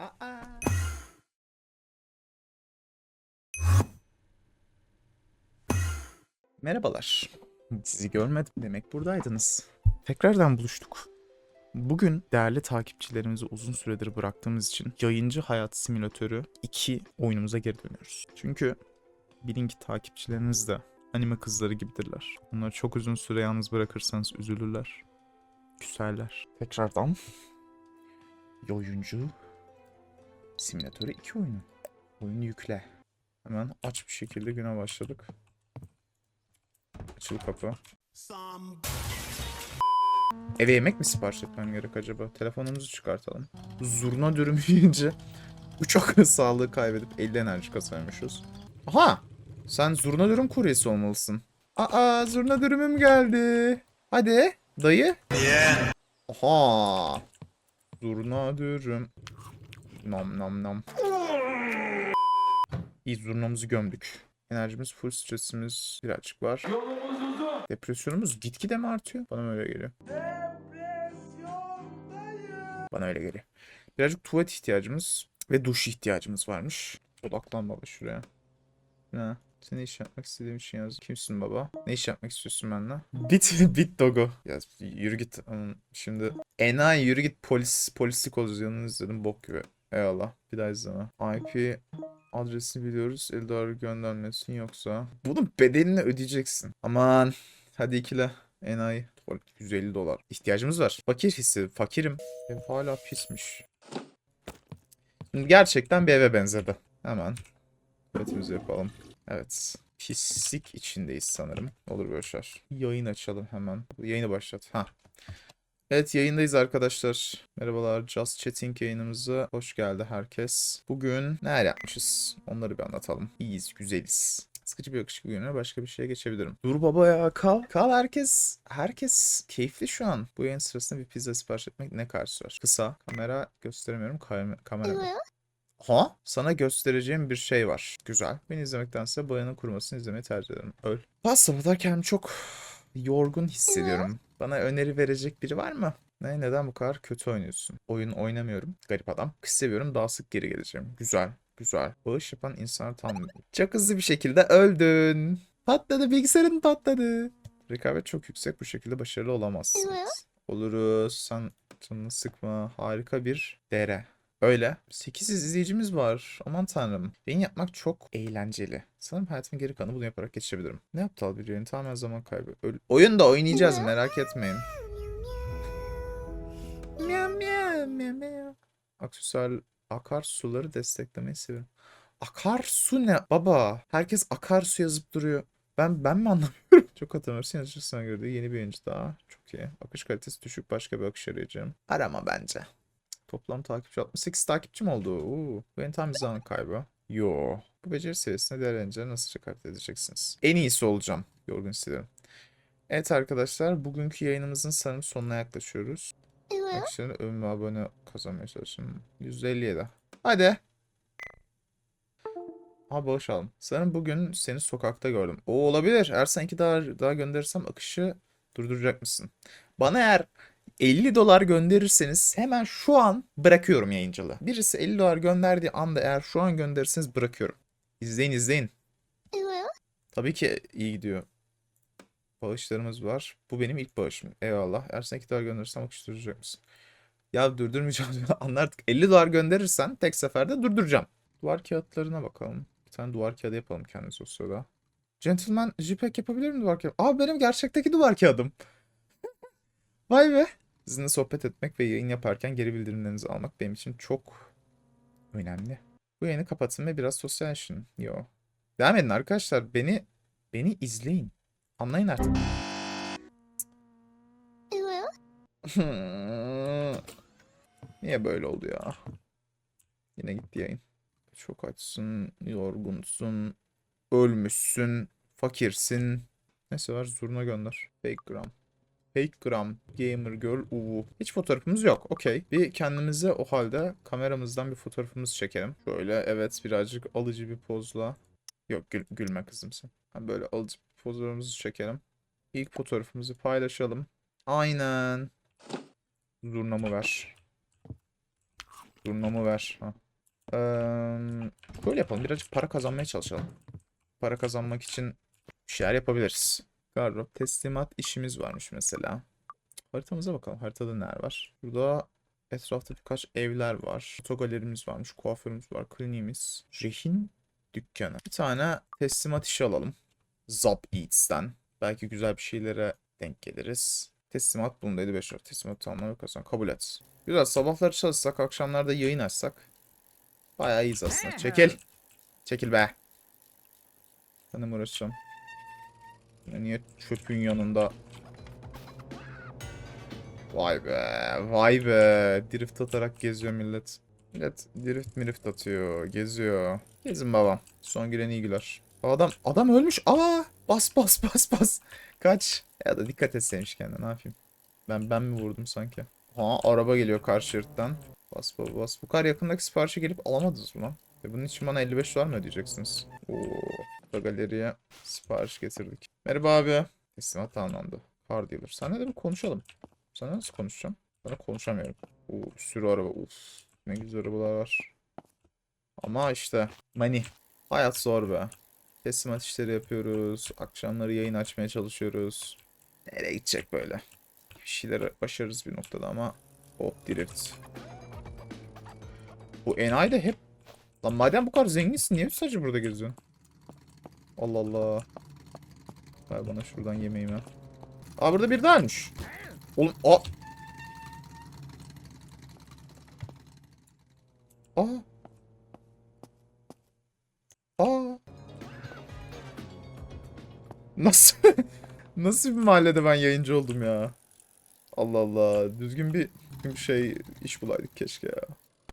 Aa. Merhabalar. Sizi görmedim demek buradaydınız. Tekrardan buluştuk. Bugün değerli takipçilerimizi uzun süredir bıraktığımız için Yayıncı Hayat Simülatörü 2 oyunumuza geri dönüyoruz. Çünkü bilin ki takipçileriniz de anime kızları gibidirler. Onları çok uzun süre yalnız bırakırsanız üzülürler. Küserler. Tekrardan Yayıncı Simülatörü 2 oyunu. Oyunu yükle. Hemen aç bir şekilde güne başladık. Açıl kapı. Eve yemek mi sipariş etmem gerek acaba? Telefonumuzu çıkartalım. Zurna dürüm yiyince 3 akıl sağlığı kaybedip 50 enerji kazanmışız. Aha! Sen zurna dürüm kuryesi olmalısın. Aa zurna dürümüm geldi. Hadi dayı. Aha! Zurna dürüm. Nam nam nam. İyi zurnamızı gömdük. Enerjimiz full, stresimiz birazcık var. Depresyonumuz gitgide mi artıyor? Bana öyle geliyor? Bana öyle geliyor. Birazcık tuvalet ihtiyacımız ve duş ihtiyacımız varmış. Odaklan baba şuraya. Ne? Sen ne iş yapmak istediğim için yaz. Kimsin baba? Ne iş yapmak istiyorsun benimle? Bit, bit dogo. Ya yürü git. Şimdi enayi yürü git polis, polislik olacaksın izledim bok gibi. Eyvallah. Bir daha izleme. IP adresini biliyoruz. Eldar'ı göndermesin yoksa. Bunun bedelini ödeyeceksin. Aman. Hadi ikile. Enayi. Tuvalet 150 dolar. İhtiyacımız var. Fakir hissi. Fakirim. Ev hala pismiş. Şimdi gerçekten bir eve benzedi. Hemen. Tuvaletimizi yapalım. Evet. Pislik içindeyiz sanırım. Olur böyle şeyler. Yayın açalım hemen. Yayını başlat. Ha. Evet yayındayız arkadaşlar. Merhabalar Just Chatting yayınımıza hoş geldi herkes. Bugün neler yapmışız? Onları bir anlatalım. İyiyiz, güzeliz. Sıkıcı bir yakışıklı gününe başka bir şeye geçebilirim. Dur baba ya kal. Kal herkes. Herkes keyifli şu an. Bu yayın sırasında bir pizza sipariş etmek ne karşı var? Kısa. Kamera gösteremiyorum. Kam kamera mı? Ha? Sana göstereceğim bir şey var. Güzel. Beni izlemektense bayanın kurumasını izlemeyi tercih ederim. Öl. Pastamada kendimi çok yorgun hissediyorum. Bana öneri verecek biri var mı? Ne, neden bu kadar kötü oynuyorsun? Oyun oynamıyorum. Garip adam. Kız seviyorum. Daha sık geri geleceğim. Güzel. Güzel. Bağış yapan insanlar tam... Çok hızlı bir şekilde öldün. Patladı. Bilgisayarın patladı. Rekabet çok yüksek. Bu şekilde başarılı olamazsınız. Oluruz. Sen canını sıkma. Harika bir dere. Öyle. 8 izleyicimiz var. Aman tanrım. Yayın yapmak çok eğlenceli. Sanırım hayatımın geri kalanı bunu yaparak geçirebilirim. Ne aptal bir yayın. Tamamen zaman kaybı. Öl- Oyun da oynayacağız merak etmeyin. Aksesuar akarsuları desteklemeyi seviyorum. Akarsu ne baba? Herkes akarsu yazıp duruyor. Ben ben mi anlamıyorum? Çok hatırlamıyorsun. Yazıcısına göre de yeni bir oyuncu daha. Çok iyi. Akış kalitesi düşük. Başka bir akış arayacağım. Arama bence. Toplam takipçi 68 takipçim oldu. Oo, bu en tam zaman kaybı. Yo. Bu beceri seviyesine değerlenince nasıl çıkart edeceksiniz? En iyisi olacağım. Yorgun hissediyorum. Evet arkadaşlar bugünkü yayınımızın sanırım sonuna yaklaşıyoruz. Akşamın övün ve abone kazanmaya çalışıyorum. 157. Hadi. Ha bağış aldım. Sanırım bugün seni sokakta gördüm. O olabilir. Eğer sen iki daha, daha gönderirsem akışı durduracak mısın? Bana eğer 50 dolar gönderirseniz hemen şu an bırakıyorum yayıncılığı. Birisi 50 dolar gönderdiği anda eğer şu an gönderirseniz bırakıyorum. İzleyin izleyin. Tabii ki iyi gidiyor. Bağışlarımız var. Bu benim ilk bağışım. Eyvallah. Eğer sen 2 dolar gönderirsem akıştıracak mısın? Ya durdurmayacağım. Anlardık. 50 dolar gönderirsen tek seferde durduracağım. Duvar kağıtlarına bakalım. Bir tane duvar kağıdı yapalım kendimiz o sırada. Gentleman JPEG yapabilir mi duvar kağıdı? Aa benim gerçekteki duvar kağıdım. Vay be. Sizinle sohbet etmek ve yayın yaparken geri bildirimlerinizi almak benim için çok önemli. Bu yayını kapatın ve biraz sosyalleşin. Yo. Devam edin arkadaşlar. Beni beni izleyin. Anlayın artık. Niye böyle oldu ya? Yine gitti yayın. Çok açsın, yorgunsun, ölmüşsün, fakirsin. Neyse var zurna gönder. Gram. Fake gamer girl, uvu. Hiç fotoğrafımız yok. Okey. Bir kendimize o halde kameramızdan bir fotoğrafımız çekelim. Şöyle evet birazcık alıcı bir pozla. Yok gül- gülme kızım sen. Ha, Böyle alıcı bir pozlarımızı çekelim. İlk fotoğrafımızı paylaşalım. Aynen. Zurnamı ver. Turnumu ver. Ha. Ee, böyle yapalım. Birazcık para kazanmaya çalışalım. Para kazanmak için bir şeyler yapabiliriz. Gardırop teslimat işimiz varmış mesela. Haritamıza bakalım. Haritada neler var? Burada etrafta birkaç evler var. Fotogalerimiz varmış. Kuaförümüz var. Kliniğimiz. Rehin dükkanı. Bir tane teslimat işi alalım. Zap Eats'ten. Belki güzel bir şeylere denk geliriz. Teslimat bundaydı 5 lira. Teslimat tamamlamak kazan. Kabul et. Güzel sabahları çalışsak, akşamlarda yayın açsak. Bayağı iyiyiz aslında. Çekil. Çekil be. Benim uğraşacağım. Ya Niye çöpün yanında? Vay be. Vay be. Drift atarak geziyor millet. Millet drift mirift atıyor. Geziyor. Gezin babam. Son giren iyi güler. Adam adam ölmüş. Aa! Bas bas bas bas. Kaç. Ya da dikkat etseymiş kendine. Ne yapayım? Ben ben mi vurdum sanki? Ha araba geliyor karşı şeritten. Bas bas bas. Bu kadar yakındaki siparişi gelip alamadınız mı lan? Ve bunun için bana 55 dolar mı ödeyeceksiniz? Oo. Da galeriye sipariş getirdik. Merhaba abi. Teslimat tamamlandı. Car dealer. Seninle de bir konuşalım. Sana nasıl konuşacağım? Sana konuşamıyorum. Oo, bir sürü araba. Uf. Ne güzel arabalar var. Ama işte money. Hayat zor be. Teslimat işleri yapıyoruz. Akşamları yayın açmaya çalışıyoruz. Nereye gidecek böyle? Bir şeyler başarırız bir noktada ama hop drift. Bu enayi de hep... Lan madem bu kadar zenginsin niye sadece burada geziyorsun? Allah Allah. Ver bana şuradan yemeğimi. Aa burada bir daha ölmüş. Oğlum aa. Aa. Aa. Nasıl? Nasıl bir mahallede ben yayıncı oldum ya? Allah Allah. Düzgün bir, şey iş bulaydık keşke ya.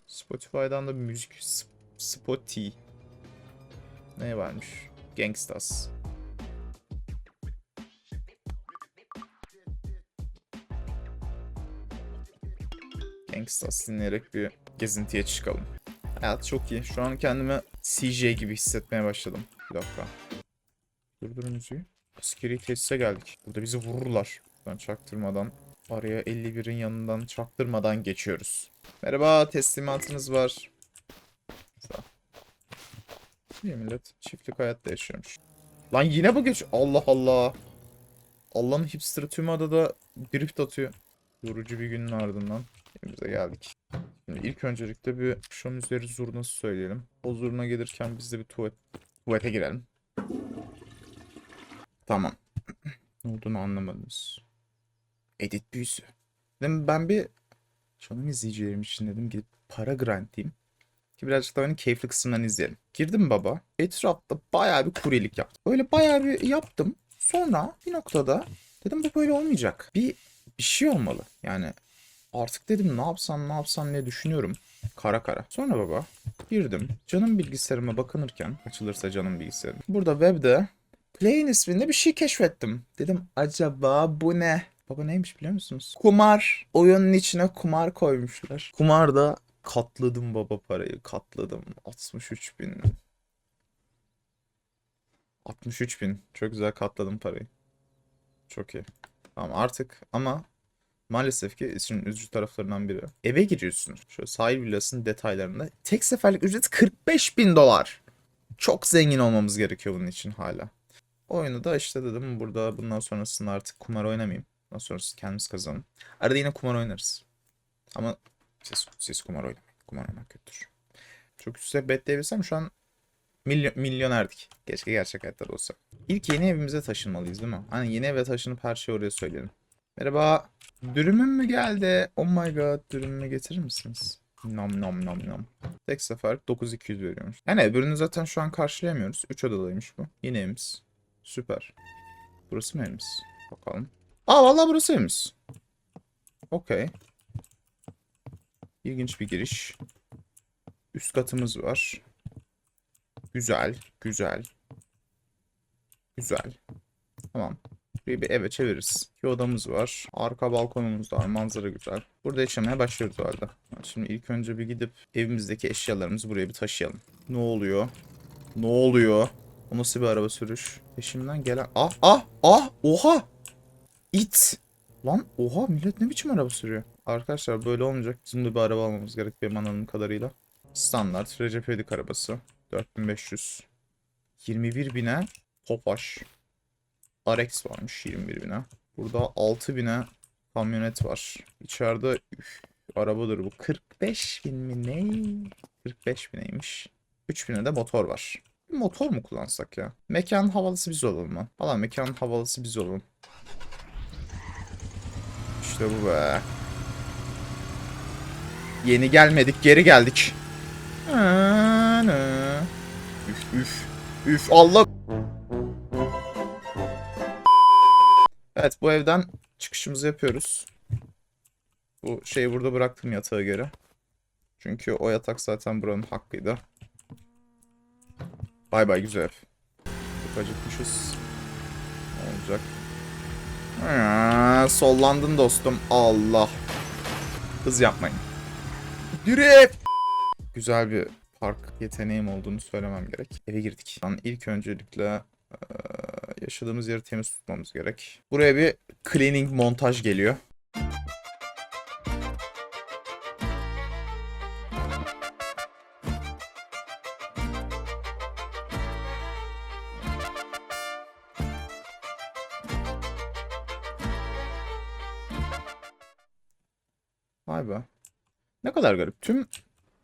Spotify'dan da müzik Sp- Spotify. Ne varmış? Gangstas. Gangstas dinleyerek bir gezintiye çıkalım. Hayat çok iyi. Şu an kendimi CJ gibi hissetmeye başladım. Bir dakika. Durdurun müziği. Askeri tesise geldik. Burada bizi vururlar. Ben çaktırmadan araya 51'in yanından çaktırmadan geçiyoruz. Merhaba teslimatınız var. İyi millet. Çiftlik hayatta yaşıyormuş. Lan yine bu geç. Allah Allah. Allah'ın hipsterı tüm adada drift atıyor. Yorucu bir günün ardından evimize geldik. Şimdi ilk öncelikle bir akşam üzeri zurnası söyleyelim. O zurna gelirken biz de bir tuvalet, tuvalete girelim. Tamam. ne olduğunu anlamadınız. Edit büyüsü. Dedim ben bir canım izleyicilerim için dedim gidip para grantlayayım. Ki birazcık da oyunun keyifli kısımlarını izleyelim. Girdim baba. Etrafta bayağı bir kuryelik yaptım. Böyle bayağı bir yaptım. Sonra bir noktada dedim bu böyle olmayacak. Bir bir şey olmalı. Yani artık dedim ne yapsam ne yapsam ne düşünüyorum. Kara kara. Sonra baba girdim. Canım bilgisayarıma bakınırken açılırsa canım bilgisayarım. Burada webde Play'in isminde bir şey keşfettim. Dedim acaba bu ne? Baba neymiş biliyor musunuz? Kumar. Oyunun içine kumar koymuşlar. Kumarda katladım baba parayı. Katladım. 63 bin. 63 bin. Çok güzel katladım parayı. Çok iyi. Tamam artık ama maalesef ki işin üzücü taraflarından biri. Eve giriyorsun. Şöyle sahil villasının detaylarında. Tek seferlik ücret 45 bin dolar. Çok zengin olmamız gerekiyor bunun için hala. Oyunu da işte dedim burada bundan sonrasında artık kumar oynamayayım. Bundan sonrası kendimiz kazanalım. Arada yine kumar oynarız. Ama siz, siz kumar oynamayın. Kumar oynamak kötüdür. Çok üstüne betleyebilsem şu an milyon, milyonerdik. Keşke gerçek hayatta da olsa. İlk yeni evimize taşınmalıyız değil mi? Hani yeni eve taşınıp her şeyi oraya söyleyelim. Merhaba. Dürümüm mü geldi? Oh my god. Dürümümü getirir misiniz? Nom nom nom nom. Tek sefer 9200 veriyormuş. Yani öbürünü zaten şu an karşılayamıyoruz. 3 odalıymış bu. Yine evimiz. Süper. Burası mı evimiz? Bakalım. Aa vallahi burası evimiz. Okey. İlginç bir giriş. Üst katımız var. Güzel, güzel. Güzel. Tamam. Burayı bir eve çeviririz. Bir odamız var. Arka balkonumuz da var. Manzara güzel. Burada yaşamaya başlıyoruz halde. Şimdi ilk önce bir gidip evimizdeki eşyalarımızı buraya bir taşıyalım. Ne oluyor? Ne oluyor? O nasıl bir araba sürüş? Peşimden gelen... Ah ah ah! Oha! İt! Lan oha millet ne biçim araba sürüyor? Arkadaşlar böyle olmayacak. Bizim de bir araba almamız gerek benim anladığım kadarıyla. Standart Recep İvedik arabası. 4500. 21 bine Tofaş. RX varmış 21 bine. Burada 6 bine kamyonet var. İçeride üf, arabadır bu. 45 bin mi ne? 45 bineymiş. 3 bine de motor var. Motor mu kullansak ya? Mekan havalısı biz olalım mı? Valla mekan havalısı biz olalım. İşte bu be. Yeni gelmedik, geri geldik. Üf üf. Üf Allah. Evet bu evden çıkışımızı yapıyoruz. Bu şeyi burada bıraktım yatağa göre. Çünkü o yatak zaten buranın hakkıydı. Bay bay güzel. Çok acıkmışız. Ne olacak? Sollandın dostum. Allah. Hız yapmayın. Yürü. Güzel bir park yeteneğim olduğunu söylemem gerek. Eve girdik. An ilk öncelikle eee, yaşadığımız yeri temiz tutmamız gerek. Buraya bir cleaning montaj geliyor. Kadar garip. Tüm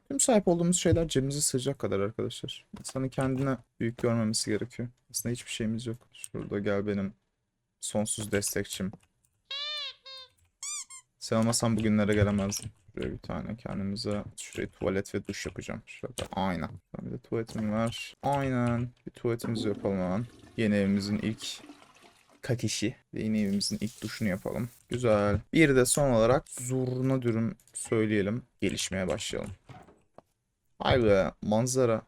tüm sahip olduğumuz şeyler cebimize sığacak kadar arkadaşlar. İnsanın kendine büyük görmemesi gerekiyor. Aslında hiçbir şeyimiz yok. Şurada gel benim sonsuz destekçim. Sen olmasan bugünlere gelemezdim. Şuraya bir tane kendimize şuraya tuvalet ve duş yapacağım. Şurada aynen. Bir de tuvaletim var. Aynen. Bir tuvaletimizi yapalım hemen. Yeni evimizin ilk kakişi. Yeni evimizin ilk duşunu yapalım. Güzel. Bir de son olarak zurna dürüm söyleyelim. Gelişmeye başlayalım. Vay be manzara.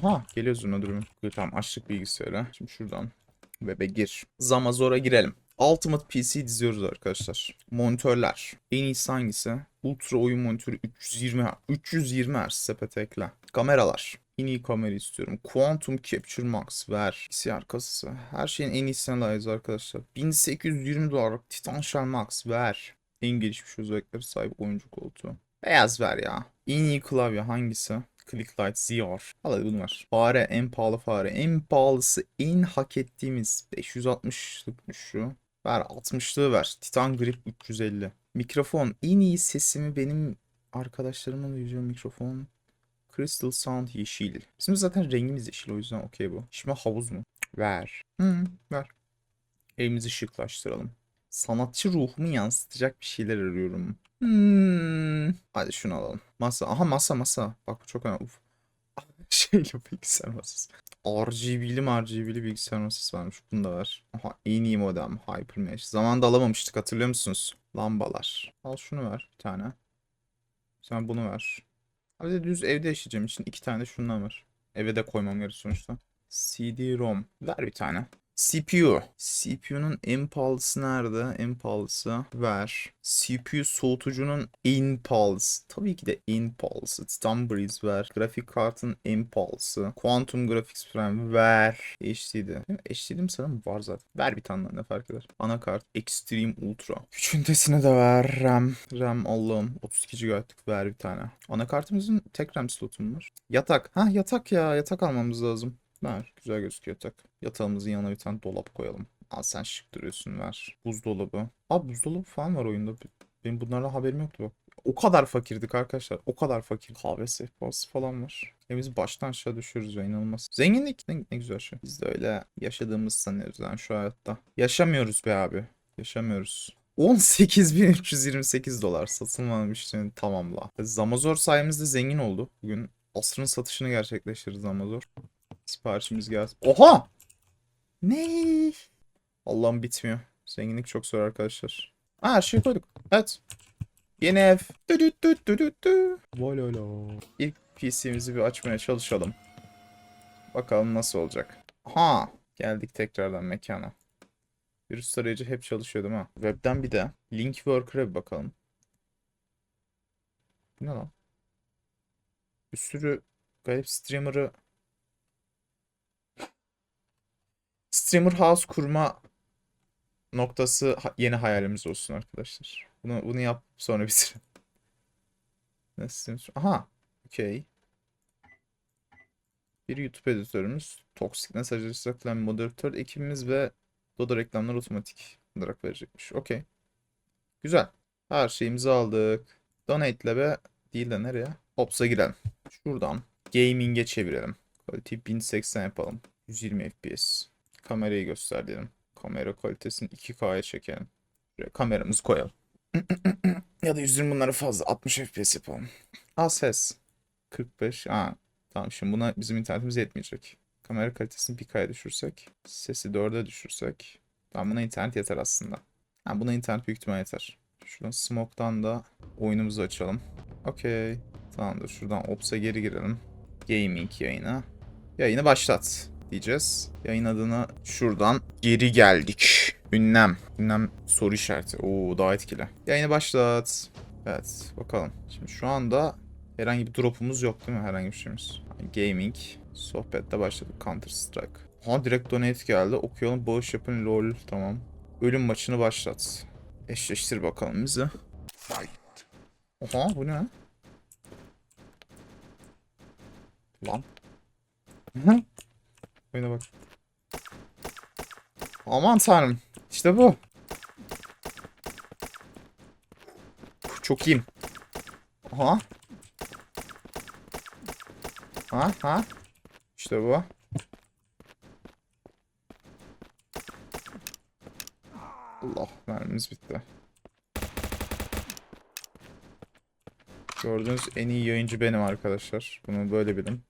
Ha geliyor zurna dürüm. Tamam açtık bilgisayarı. Şimdi şuradan web'e gir. Zamazor'a girelim. Ultimate PC diziyoruz arkadaşlar. Monitörler. En iyisi hangisi? Ultra oyun monitörü 320 Hz. 320 Hz sepete ekle. Kameralar. En iyi kamera istiyorum. Quantum Capture Max ver. Bilgisayar kasası. Her şeyin en iyisine layığız arkadaşlar. 1820 dolarlık Titan Shell Max ver. En gelişmiş özellikleri sahip oyuncu koltuğu. Beyaz ver ya. En iyi klavye hangisi? Clicklight ZR. Hadi bunu ver. Fare en pahalı fare. En pahalısı en hak ettiğimiz 560'lık şu. Ver 60'lığı ver. Titan Grip 350. Mikrofon. En iyi sesimi benim arkadaşlarımla duyacağım mikrofon. Crystal Sound yeşil. Bizim zaten rengimiz yeşil o yüzden okey bu. Şimdi havuz mu? Ver. Hı, ver. Evimizi şıklaştıralım. Sanatçı ruhumu yansıtacak bir şeyler arıyorum. Hmm. Hadi şunu alalım. Masa. Aha masa masa. Bak bu çok önemli. Uf. Şeyle bilgisayar masası. RGB'li RGB'li bilgisayar masası varmış. Bunu da ver. Aha en iyi modem. Hypermesh. Zamanında alamamıştık hatırlıyor musunuz? Lambalar. Al şunu ver bir tane. Sen bunu ver. Abi de düz evde yaşayacağım için iki tane de şundan var. Eve de koymam gerek sonuçta. CD-ROM. Ver bir tane. CPU. CPU'nun pahalısı nerede? Pahalısı ver. CPU soğutucunun pahalısı. Tabii ki de. Titan Breeze ver. Grafik kartın pahalısı. Quantum Graphics Prime ver. HD'de. HD'dim sanırım var zaten. Ver bir tane ne fark eder. Anakart Extreme Ultra. Güç ünitesine de ver. RAM. RAM Allah'ım. 32 GB'lık ver bir tane. Anakartımızın tek RAM slotu mu var? Yatak. Ha yatak ya. Yatak almamız lazım. Ver. Güzel gözüküyor yatak. Yatağımızın yanına bir tane dolap koyalım. Al sen şık duruyorsun ver. Buzdolabı. Abi buzdolabı falan var oyunda. Benim bunlarla haberim yoktu bak. O kadar fakirdik arkadaşlar. O kadar fakir. Kahve sehpası falan var. Ya biz baştan aşağı düşüyoruz ya inanılmaz. Zenginlik ne, ne güzel şey. Biz de öyle yaşadığımız sanıyoruz yani şu hayatta. Yaşamıyoruz be abi. Yaşamıyoruz. 18.328 dolar satılmamıştı tamamla. Zamazor sayemizde zengin oldu. Bugün asrın satışını gerçekleştiririz Zamazor. Siparişimiz gelsin. Oha! Ne? Allah'ım bitmiyor. Zenginlik çok zor arkadaşlar. Aa her şeyi koyduk. Evet. Yeni ev. Volala. İlk PC'mizi bir açmaya çalışalım. Bakalım nasıl olacak. Ha, geldik tekrardan mekana. Virüs tarayıcı hep çalışıyor değil mi? Web'den bir de link worker'a bir bakalım. Bu ne lan? Bir sürü garip streamer'ı Streamer House kurma noktası yeni hayalimiz olsun arkadaşlar. Bunu, bunu yap sonra bitir. Nasıl? Aha. Okey. Bir YouTube editörümüz, Toxic Mesaj reklam moderatör ekibimiz ve Dodo reklamlar otomatik olarak verecekmiş. Okey. Güzel. Her şeyimizi aldık. Donate ile ve değil de nereye? Ops'a girelim. Şuradan gaming'e çevirelim. Kaliteyi 1080 yapalım. 120 FPS. Kamerayı göster diyelim. Kamera kalitesini 2K'ya çekelim. Şuraya kameramızı koyalım. ya da 120 bunları fazla. 60 FPS yapalım. Al ses. 45. Aa, tamam şimdi buna bizim internetimiz yetmeyecek. Kamera kalitesini 1K'ya düşürsek. Sesi 4'e düşürsek. Tamam buna internet yeter aslında. Ha, buna internet büyük ihtimal yeter. Şuradan Smoke'dan da oyunumuzu açalım. Okey. Tamamdır. Şuradan Ops'a geri girelim. Gaming yayına. Yayını başlat diyeceğiz. Yayın adına şuradan geri geldik. Ünlem. Ünlem soru işareti. Oo daha etkili. Yayını başlat. Evet bakalım. Şimdi şu anda herhangi bir drop'umuz yok değil mi? Herhangi bir şeyimiz. Gaming. Sohbette başladık. Counter Strike. Ha direkt donate geldi. Okuyalım. Bağış yapın. LOL. Tamam. Ölüm maçını başlat. Eşleştir bakalım bizi. Oha bu ne? Lan. Oyuna bak. Aman tanrım. İşte bu. Çok iyiyim. Aha. Ha ha. İşte bu. Allah mermimiz bitti. Gördüğünüz en iyi yayıncı benim arkadaşlar. Bunu böyle bilin.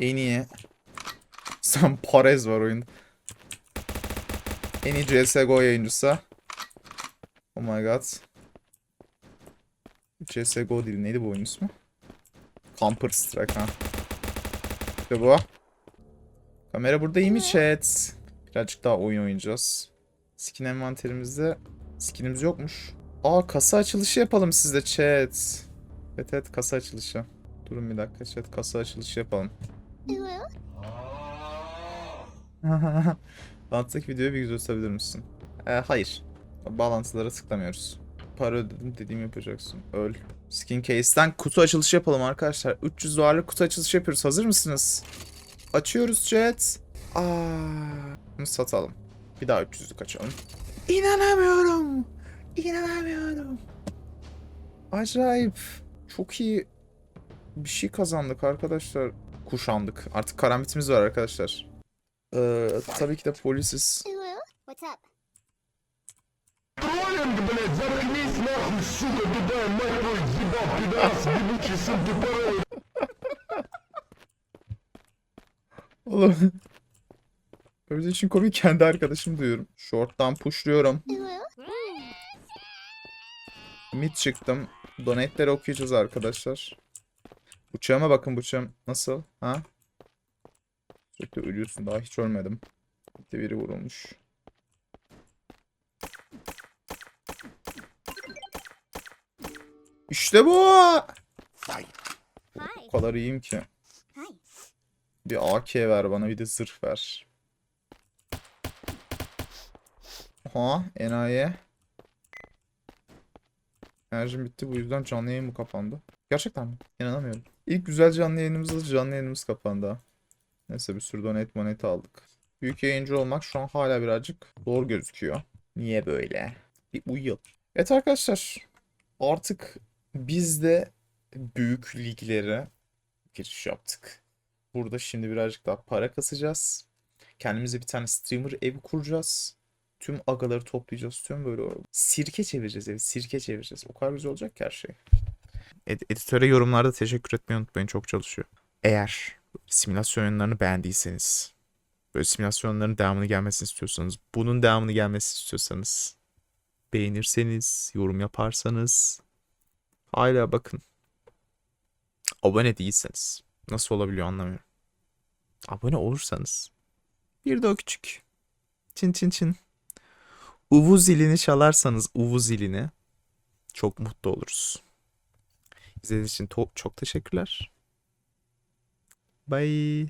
En iyi Sam Perez var oyunda. En iyi CSGO yayıncısı. Oh my god. CSGO değil. Neydi bu oyun ismi? Counter Strike ha. İşte bu. Kamera burada iyi mi chat? Birazcık daha oyun oynayacağız. Skin envanterimizde skinimiz yokmuş. Aa kasa açılışı yapalım sizde chat. Evet evet kasa açılışı. Durun bir dakika chat kasa açılışı yapalım. Bağlantıdaki videoyu bir güzel tutabilir misin? Ee, hayır. Bağlantılara tıklamıyoruz. Para ödedim dediğimi yapacaksın. Öl. Skin Case'den kutu açılışı yapalım arkadaşlar. 300 dolarlık kutu açılışı yapıyoruz. Hazır mısınız? Açıyoruz chat. Bunu satalım. Bir daha 300'lük açalım. İnanamıyorum. İnanamıyorum. Acayip. Çok iyi bir şey kazandık arkadaşlar kuşandık. Artık karambitimiz var arkadaşlar. Ee, tabii ki de polisiz. Oğlum. Öyle için komik kendi arkadaşım duyuyorum. Short'tan pushluyorum. Mid çıktım. Donate'leri okuyacağız arkadaşlar. Bıçağıma bakın bıçağım nasıl? Ha? Sürekli ölüyorsun daha hiç ölmedim. Bir biri vurulmuş. İşte bu. O kadar iyiyim ki. Bir AK ver bana bir de zırh ver. Aha enayi. Enerjim bitti bu yüzden canlı yayın mı kapandı? Gerçekten mi? İnanamıyorum. İlk güzel canlı yayınımızda canlı yayınımız kapandı. Neyse bir sürü donate monete aldık. Büyük yayıncı olmak şu an hala birazcık zor gözüküyor. Niye böyle? Bir uyuyalım. Evet arkadaşlar. Artık biz de büyük liglere giriş yaptık. Burada şimdi birazcık daha para kasacağız. Kendimize bir tane streamer evi kuracağız. Tüm agaları toplayacağız. Tüm böyle sirke çevireceğiz evi. Sirke çevireceğiz. O kadar güzel olacak ki her şey. Ed- editöre yorumlarda teşekkür etmeyi unutmayın. Çok çalışıyor. Eğer simülasyon oyunlarını beğendiyseniz, böyle simülasyonların devamını gelmesini istiyorsanız, bunun devamını gelmesini istiyorsanız, beğenirseniz, yorum yaparsanız, hala bakın. Abone değilseniz, nasıl olabiliyor anlamıyorum. Abone olursanız, bir de o küçük. Çin çin çin. Uvu zilini çalarsanız uvu zilini çok mutlu oluruz. İzlediğiniz için çok teşekkürler. Bye.